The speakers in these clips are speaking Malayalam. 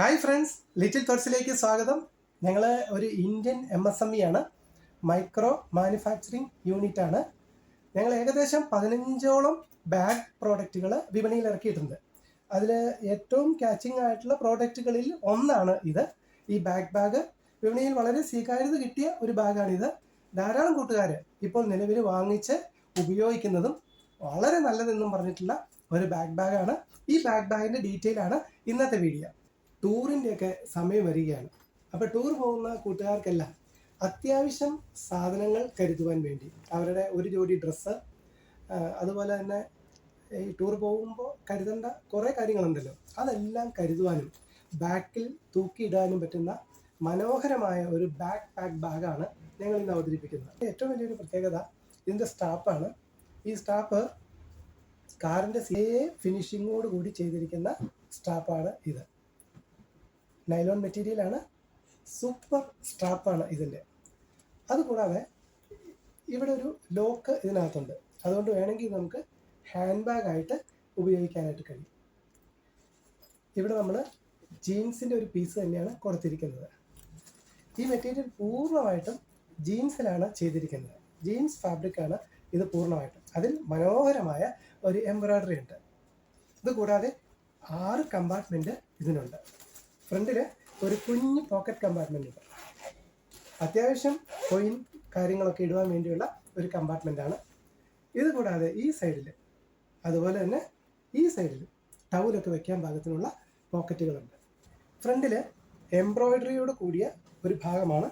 ഹായ് ഫ്രണ്ട്സ് ലിറ്റിൽ തോട്ട്സിലേക്ക് സ്വാഗതം. ഞങ്ങൾ ഒരു Indian M S M E ആണ്. മൈക്രോ മാനുഫാക്ചറിങ് യൂണിറ്റ് ആണ്. ഞങ്ങൾ ഏകദേശം പതിനഞ്ചോളം ബാഗ് പ്രോഡക്റ്റുകൾ വിപണിയിൽ ഇറക്കിയിട്ടുണ്ട്. അതിൽ ഏറ്റവും ക്യാച്ചിങ് ആയിട്ടുള്ള പ്രോഡക്റ്റുകളിൽ ഒന്നാണ് ഇത്. ഈ ബാഗ് ബാഗ് വിപണിയിൽ വളരെ സ്വീകാര്യത കിട്ടിയ ഒരു ബാഗാണിത് ധാരാളം കൂട്ടുകാർ ഇപ്പോൾ നിലവിൽ വാങ്ങിച്ച് ഉപയോഗിക്കുന്നതും വളരെ നല്ലതെന്നും പറഞ്ഞിട്ടുള്ള ഒരു ബാഗ് ബാഗാണ് ഈ ബാഗ് ബാഗിന്റെ ഡീറ്റെയിൽ ആണ് ഇന്നത്തെ വീഡിയോ ടൂറിന്റെയൊക്കെ സമയം വരികയാണ്. അപ്പോൾ ടൂർ പോകുന്ന കൂട്ടുകാർക്കെല്ലാം അത്യാവശ്യം സാധനങ്ങൾ കരുതുവാൻ വേണ്ടി അവരുടെ ഒരു ജോഡി ഡ്രസ്സ് അതുപോലെ തന്നെ ഈ ടൂർ പോകുമ്പോൾ കരുതേണ്ട കുറേ കാര്യങ്ങളുണ്ടല്ലോ. അതെല്ലാം കരുതുവാനും ബാക്കിൽ തൂക്കിയിടാനും പറ്റുന്ന മനോഹരമായ ഒരു ബാക്ക് പാക്ക് ബാഗാണ് ഞങ്ങൾ ഇന്ന് അവതരിപ്പിക്കുന്നത്. ഏറ്റവും വലിയൊരു പ്രത്യേകത ഇതിന്റെ സ്റ്റാപ്പാണ് ഈ സ്റ്റാപ്പ് കാറിന്റെ സേ ഫിനിഷിങ്ങോട് കൂടി ചെയ്തിരിക്കുന്ന സ്റ്റാപ്പാണ് ഇത്. നൈലോൺ മെറ്റീരിയലാണ് സൂപ്പർ സ്ട്രാപ്പാണ് ഇതിന്റെ. അതുകൂടാതെ ഇവിടെ ഒരു ലോക്ക് ഇതിനകത്തുണ്ട്. അതുകൊണ്ട് വേണമെങ്കിൽ നമുക്ക് ഹാൻഡ് ബാഗായിട്ട് ഉപയോഗിക്കാനായിട്ട് കഴിയും. ഇവിടെ നമ്മൾ ജീൻസിന്റെ ഒരു പീസ് തന്നെയാണ് കൊടുത്തിരിക്കുന്നത്. ഈ മെറ്റീരിയൽ പൂർണമായിട്ടും ജീൻസിലാണ് ചെയ്തിരിക്കുന്നത്. ജീൻസ് ഫാബ്രിക്കാണ് ഇത് പൂർണമായിട്ടും. അതിൽ മനോഹരമായ ഒരു എംബ്രോയ്ഡറി ഉണ്ട്. ഇത് കൂടാതെ ആറ് കമ്പാർട്ട്മെന്റ് ഇതിനുണ്ട്. ഫ്രണ്ടിൽ ഒരു കുഞ്ഞ് പോക്കറ്റ് കമ്പാർട്ട്മെന്റ് ഉണ്ട്. അത്യാവശ്യം കോയിൻ കാര്യങ്ങളൊക്കെ ഇടുവാൻ വേണ്ടിയുള്ള ഒരു കമ്പാർട്ട്മെന്റ് ആണ്. കൂടാതെ ഈ സൈഡിൽ അതുപോലെ തന്നെ ഈ സൈഡിൽ ടൗലൊക്കെ വെക്കാൻ പാകത്തിനുള്ള പോക്കറ്റുകളുണ്ട് ഫ്രണ്ടിൽ എംബ്രോയിഡറിയോട് കൂടിയ ഒരു ഭാഗമാണ്.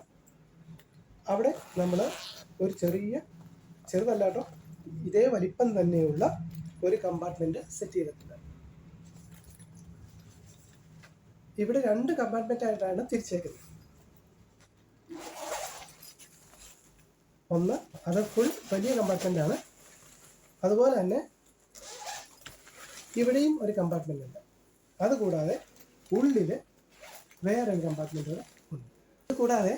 അവിടെ നമ്മൾ ഒരു ചെറിയ ചെറുതല്ലാട്ടോ ഇതേ വലിപ്പം തന്നെയുള്ള ഒരു കമ്പാർട്ട്മെന്റ് സെറ്റ് ചെയ്തിട്ടുണ്ട്. ഇവിടെ രണ്ട് കമ്പാർട്ട്മെന്റ് ആയിട്ടാണ് തിരിച്ചേക്കുന്നത്. ഒന്ന് അത് ഫുൾ വലിയ കമ്പാർട്ട്മെന്റ് ആണ്. അതുപോലെ തന്നെ ഇവിടെയും ഒരു കമ്പാർട്ട്മെന്റ് ഉണ്ട്. അതുകൂടാതെ ഉള്ളിൽ വേറൊരു കമ്പാർട്ട്മെന്റ് ഉണ്ട്. അതുകൂടാതെ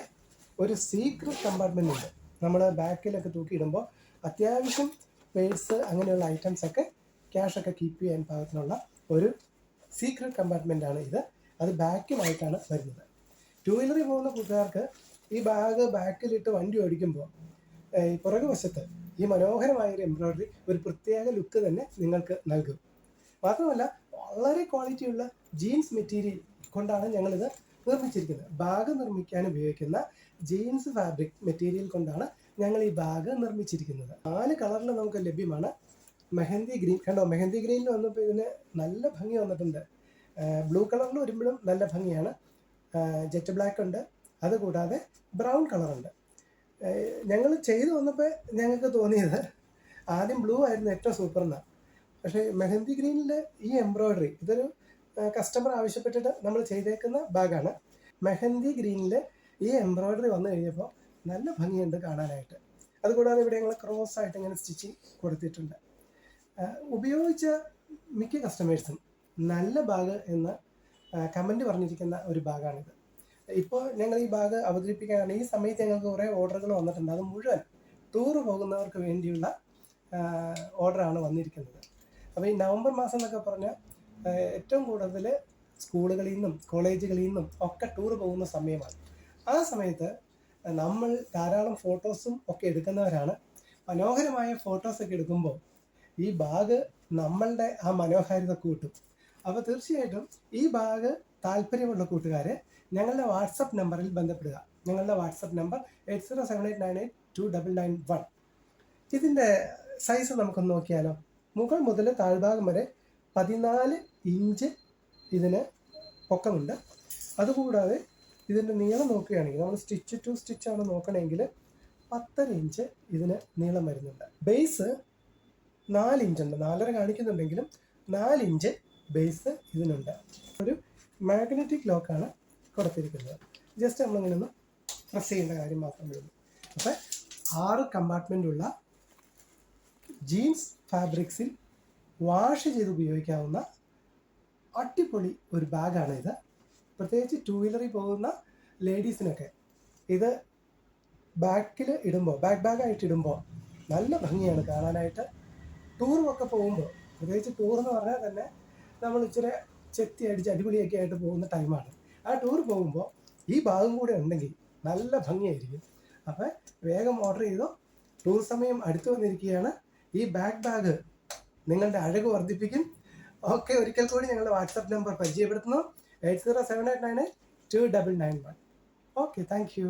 ഒരു സീക്രട്ട് കമ്പാർട്ട്മെന്റ് ഉണ്ട്. നമ്മൾ ബാക്കിലൊക്കെ തൂക്കിയിടുമ്പോൾ അത്യാവശ്യം പേഴ്സ് അങ്ങനെയുള്ള ഐറ്റംസ് ഒക്കെ ക്യാഷ് ഒക്കെ കീപ്പ് ചെയ്യാൻ പാകത്തിനുള്ള ഒരു സീക്രട്ട് കമ്പാർട്ട്മെന്റ് ആണ് ഇത്. അത് ബാക്കിലായിട്ടാണ് വരുന്നത്. ടൂ വീലറിൽ പോകുന്ന കൂട്ടുകാർക്ക് ഈ ബാഗ് ബാക്കിലിട്ട് വണ്ടി ഓടിക്കുമ്പോൾ പുറകു വശത്ത് ഈ മനോഹരമായ ഒരു എംബ്രോയ്ഡറി ഒരു പ്രത്യേക ലുക്ക് തന്നെ നിങ്ങൾക്ക് നൽകും. മാത്രമല്ല വളരെ ക്വാളിറ്റിയുള്ള ജീൻസ് മെറ്റീരിയൽ കൊണ്ടാണ് ഞങ്ങളിത് നിർമ്മിച്ചിരിക്കുന്നത്. ബാഗ് നിർമ്മിക്കാൻ ഉപയോഗിക്കുന്ന ജീൻസ് ഫാബ്രിക് മെറ്റീരിയൽ കൊണ്ടാണ് ഞങ്ങൾ ഈ ബാഗ് നിർമ്മിച്ചിരിക്കുന്നത്. നാല് കളറിൽ നമുക്ക് ലഭ്യമാണ്. മെഹന്തി ഗ്രീൻ. കണ്ടോ മെഹന്തി ഗ്രീനിൽ വന്നപ്പോൾ ഇതിന് നല്ല ഭംഗി വന്നിട്ടുണ്ട്. ബ്ലൂ കളറിൽ വരുമ്പോഴും നല്ല ഭംഗിയാണ്. ജെറ്റ് ബ്ലാക്ക് ഉണ്ട്. അതുകൂടാതെ ബ്രൗൺ കളറുണ്ട്. ഞങ്ങൾ ചെയ്തു വന്നപ്പോൾ ഞങ്ങൾക്ക് തോന്നിയത് ആദ്യം ബ്ലൂ ആയിരുന്നു ഏറ്റവും സൂപ്പർ എന്നാണ് പക്ഷേ മെഹന്തി ഗ്രീനിൽ ഈ എംബ്രോയ്ഡറി ഇതൊരു കസ്റ്റമർ ആവശ്യപ്പെട്ടിട്ട് നമ്മൾ ചെയ്തേക്കുന്ന ബാഗാണ്. മെഹന്തി ഗ്രീനിൽ ഈ എംബ്രോയ്ഡറി വന്നു കഴിഞ്ഞപ്പോൾ നല്ല ഭംഗിയുണ്ട് കാണാനായിട്ട്. അതുകൂടാതെ ഇവിടെ ഞങ്ങൾ ക്രോസ് ആയിട്ട് ഇങ്ങനെ സ്റ്റിച്ചിങ് കൊടുത്തിട്ടുണ്ട്. ഉപയോഗിച്ച മിക്ക കസ്റ്റമേഴ്സും നല്ല ബാഗ് എന്ന് കമന്റ് പറഞ്ഞിരിക്കുന്ന ഒരു ബാഗാണിത് ഇപ്പോൾ ഞങ്ങൾ ഈ ബാഗ് അവതരിപ്പിക്കാനാണ്. ഈ സമയത്ത് ഞങ്ങൾക്ക് കുറേ ഓർഡറുകൾ വന്നിട്ടുണ്ട്. അത് മുഴുവൻ ടൂർ പോകുന്നവർക്ക് വേണ്ടിയുള്ള ഓർഡറാണ് വന്നിരിക്കുന്നത്. അപ്പോൾ ഈ നവംബർ മാസം എന്നൊക്കെ പറഞ്ഞാൽ ഏറ്റവും കൂടുതൽ സ്കൂളുകളിൽ നിന്നും കോളേജുകളിൽ നിന്നും ഒക്കെ ടൂർ പോകുന്ന സമയമാണ്. ആ സമയത്ത് നമ്മൾ ധാരാളം ഫോട്ടോസും ഒക്കെ എടുക്കുന്നവരാണ്. മനോഹരമായ ഫോട്ടോസൊക്കെ എടുക്കുമ്പോൾ ഈ ബാഗ് നമ്മളുടെ ആ മനോഹാരിത കൂട്ടും. അപ്പോൾ തീർച്ചയായിട്ടും ഈ ബാഗ് താല്പര്യമുള്ള കൂട്ടുകാരെ ഞങ്ങളുടെ വാട്സപ്പ് നമ്പറിൽ ബന്ധപ്പെടുക. ഞങ്ങളുടെ WhatsApp number eight zero seven eight nine eight two double nine one. ഇതിന്റെ സൈസ് നമുക്കൊന്ന് നോക്കിയാലോ? മുകൾ മുതൽ താഴ്ഭാഗം വരെ പതിനാല് ഇഞ്ച് ഇതിന് പൊക്കമുണ്ട്. അതുകൂടാതെ ഇതിന്റെ നീളം നോക്കുകയാണെങ്കിൽ നമ്മൾ സ്റ്റിച്ച് ടു സ്റ്റിച്ചാണ് നോക്കണമെങ്കിൽ പത്തര ഇഞ്ച് ഇതിന് നീളം വരുന്നുണ്ട്. ബേസ് നാല് ഇഞ്ചുണ്ട് നാലര കാണിക്കുന്നുണ്ടെങ്കിലും നാലിഞ്ച് ബേസ് ഇതിനുണ്ട്. ഒരു മാഗ്നറ്റിക് ലോക്കാണ് കൊടുത്തിരിക്കുന്നത്. ജസ്റ്റ് നമ്മളിങ്ങനെ ഒന്ന് പ്രസ് ചെയ്യേണ്ട കാര്യം മാത്രമേ ഉള്ളൂ. അപ്പം ആറ് കമ്പാർട്ട്മെന്റുള്ള ജീൻസ് ഫാബ്രിക്സിൽ വാഷ് ചെയ്ത് ഉപയോഗിക്കാവുന്ന അടിപൊളി ഒരു ബാഗാണ് ഇത്. പ്രത്യേകിച്ച് ടൂ വീലറിൽ പോകുന്ന ലേഡീസിനൊക്കെ ഇത് ബാക്കിൽ ഇടുമ്പോൾ ബാക്ക് ബാഗായിട്ട് ഇടുമ്പോൾ നല്ല ഭംഗിയാണ് കാണാനായിട്ട്. ടൂറുമൊക്കെ പോകുമ്പോൾ പ്രത്യേകിച്ച് ടൂർ എന്ന് പറഞ്ഞാൽ തന്നെ നമ്മൾ ഇച്ചിരി ചെത്തി അടിച്ച് അടിപൊളിയൊക്കെ ആയിട്ട് പോകുന്ന ടൈമാണ് ആ ടൂർ പോകുമ്പോൾ ഈ ഭാഗം കൂടെ ഉണ്ടെങ്കിൽ നല്ല ഭംഗിയായിരിക്കും. അപ്പം വേഗം ഓർഡർ ചെയ്തോ ടൂർ സമയം അടുത്തു വന്നിരിക്കുകയാണ്. ഈ ബാക്ക് ബാഗ് നിങ്ങളുടെ അഴക് വർദ്ധിപ്പിക്കും. ഓക്കെ ഒരിക്കൽ കൂടി ഞങ്ങളുടെ വാട്സപ്പ് നമ്പർ പരിചയപ്പെടുത്തുന്നു. Eight zero seven eight nine two double nine one okay thank you